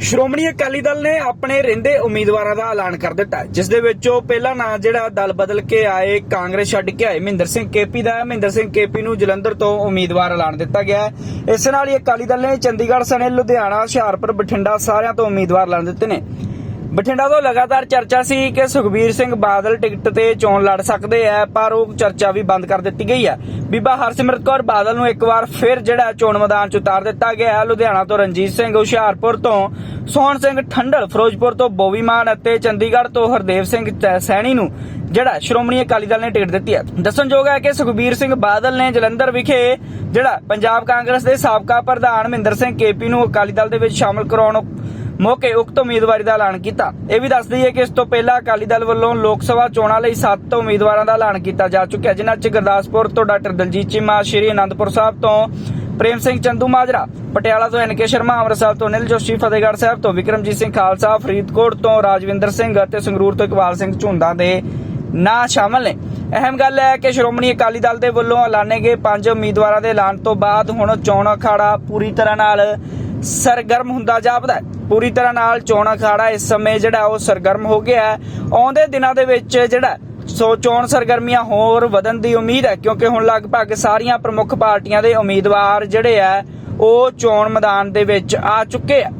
ਸ਼੍ਰੋਮਣੀ ਅਕਾਲੀ ਦਲ ਨੇ ਆਪਣੇ ਰਹਿੰਦੇ ਉਮੀਦਵਾਰਾਂ ਦਾ ਐਲਾਨ ਕਰ ਦਿੱਤਾ ਹੈ, ਜਿਸ ਦੇ ਵਿੱਚੋਂ ਪਹਿਲਾ ਨਾਂ ਜਿਹੜਾ ਦਲ ਬਦਲ ਕੇ ਆਏ ਕਾਂਗਰਸ ਛੱਡ ਕੇ ਆਏ ਮਹਿੰਦਰ ਸਿੰਘ ਕੇਪੀ ਦਾ ਮਹਿੰਦਰ ਸਿੰਘ ਕੇਪੀ ਨੂੰ ਜਲੰਧਰ ਤੋਂ ਉਮੀਦਵਾਰ ਐਲਾਨ ਦਿੱਤਾ ਗਿਆ ਇਸ ਨਾਲ ਹੀ ਅਕਾਲੀ ਦਲ ਨੇ ਚੰਡੀਗੜ੍ਹ ਸਣੇ ਲੁਧਿਆਣਾ ਹੁਸ਼ਿਆਰਪੁਰ ਬਠਿੰਡਾ ਸਾਰਿਆਂ ਤੋਂ ਉਮੀਦਵਾਰ ਐਲਾਨ ਦਿੱਤੇ ਨੇ। ਬਠਿੰਡਾ ਤੋਂ ਲਗਾਤਾਰ ਚਰਚਾ ਸੀ ਕਿ ਸੁਖਬੀਰ ਸਿੰਘ ਬਾਦਲ ਟਿਕਟ ਤੇ ਚੋਣ ਲੜ ਸਕਦੇ ਆ, ਪਰ ਉਹ ਚਰਚਾ ਵੀ ਬੰਦ ਕਰ ਦਿੱਤੀ ਗਈ ਹੈ ਬੀਬਾ ਹਰਸਿਮਰਤ ਕੌਰ ਬਾਦਲ ਨੂੰ ਇੱਕ ਵਾਰ ਫਿਰ ਜਿਹੜਾ ਚੋਣ ਮੈਦਾਨ 'ਚ ਉਤਾਰ ਦਿੱਤਾ ਗਿਆ ਲੁਧਿਆਣਾ ਤੋਂ ਰਣਜੀਤ ਸਿੰਘ, ਹੁਸ਼ਿਆਰਪੁਰ ਤੋਂ ਸੋਹਣ ਸਿੰਘ ਠੰਡਲ, ਫਿਰੋਜ਼ਪੁਰ ਤੋਂ ਬੋਵੀ ਮਾਨ ਅਤੇ ਚੰਡੀਗੜ੍ਹ ਤੋਂ ਹਰਦੇਵ ਸਿੰਘ ਸੈਣੀ ਨੂੰ ਜਿਹੜਾ ਸ਼੍ਰੋਮਣੀ ਅਕਾਲੀ ਦਲ ਨੇ ਟਿਕਟ ਦਿੱਤੀ ਹੈ ਦੱਸਣਯੋਗ ਹੈ ਕਿ ਸੁਖਬੀਰ ਸਿੰਘ ਬਾਦਲ ਨੇ ਜਲੰਧਰ ਵਿਖੇ ਜਿਹੜਾ ਪੰਜਾਬ ਕਾਂਗਰਸ ਦੇ ਸਾਬਕਾ ਪ੍ਰਧਾਨ ਮਹਿੰਦਰ ਸਿੰਘ ਕੇਪੀ ਨੂੰ ਅਕਾਲੀ ਦਲ ਦੇ ਵਿੱਚ ਸ਼ਾਮਲ ਕਰਾਉਣ ਮੌਕੇ ਉਕਤ ਉਮੀਦਵਾਰੀ ਦਾ ਐਲਾਨ ਕੀਤਾ। ਇਹ ਵੀ ਦੱਸ ਦਈਏ ਕਿ ਇਸ ਤੋਂ ਪਹਿਲਾਂ ਅਕਾਲੀ ਦਲ ਵੱਲੋਂ ਲੋਕ ਸਭਾ ਚੋਣਾਂ ਲਈ 7 ਉਮੀਦਵਾਰਾਂ ਦਾ ਐਲਾਨ ਕੀਤਾ ਜਾ ਚੁੱਕਿਆ, ਜਿਨ੍ਹਾਂ 'ਚ ਗੁਰਦਾਸਪੁਰ ਤੋਂ ਡਾਕਟਰ ਦਲਜੀਤ ਚੀਮਾ, ਸ਼੍ਰੀ ਅਨੰਦਪੁਰ ਸਾਹਿਬ ਤੋਂ ਪ੍ਰੇਮ ਸਿੰਘ ਚੰਦੂ ਮਾਜਰਾ, ਪਟਿਆਲਾ ਤੋਂ ਐਨਕੇ ਸ਼ਰਮਾ, ਅੰਮ੍ਰਿਤਸਰ ਤੋਂ ਨਿਲ ਜੋਸ਼ੀ, ਫਤਿਹਗੜ੍ਹ ਸਾਹਿਬ ਤੋਂ ਵਿਕਰਮਜੀਤ ਸਿੰਘ ਖਾਲਸਾ, ਫਰੀਦਕੋਟ ਤੋਂ ਰਾਜਵਿੰਦਰ ਸਿੰਘ ਅਤੇ ਸੰਗਰੂਰ ਤੋਂ ਇਕਬਾਲ ਸਿੰਘ ਝੁੰਦਾ ਦੇ ਨਾਂ ਸ਼ਾਮਲ ਨੇ। ਅਹਿਮ ਗੱਲ ਹੈ ਕਿ ਸ਼੍ਰੋਮਣੀ ਅਕਾਲੀ ਦਲ ਦੇ ਵੱਲੋਂ ਐਲਾਨੇ ਗਏ ਪੰਜ ਉਮੀਦਵਾਰਾਂ ਦੇ ਐਲਾਨ ਤੋਂ ਬਾਅਦ ਹੁਣ ਚੋਣ ਅਖਾੜਾ ਪੂਰੀ ਤਰ੍ਹਾਂ ਨਾਲ ਸਰਗਰਮ ਹੁੰਦਾ ਜਾਪਦਾ ਪੂਰੀ ਤਰ੍ਹਾਂ ਨਾਲ ਚੋਣ ਅਖਾੜਾ ਇਸ ਸਮੇਂ ਜਿਹੜਾ ਉਹ ਸਰਗਰਮ ਹੋ ਗਿਆ ਹੈ। ਆਉਂਦੇ ਦਿਨਾਂ ਦੇ ਵਿੱਚ ਜਿਹੜਾ ਸੋ ਚੋਣ ਸਰਗਰਮੀਆਂ ਹੋਰ ਵਧਣ ਦੀ ਉਮੀਦ ਹੈ, ਕਿਉਂਕਿ ਹੁਣ ਲਗਭਗ ਸਾਰੀਆਂ ਪ੍ਰਮੁੱਖ ਪਾਰਟੀਆਂ ਦੇ ਉਮੀਦਵਾਰ ਜਿਹੜੇ ਆ ਉਹ ਚੋਣ ਮੈਦਾਨ ਦੇ ਵਿੱਚ ਆ ਚੁੱਕੇ ਆ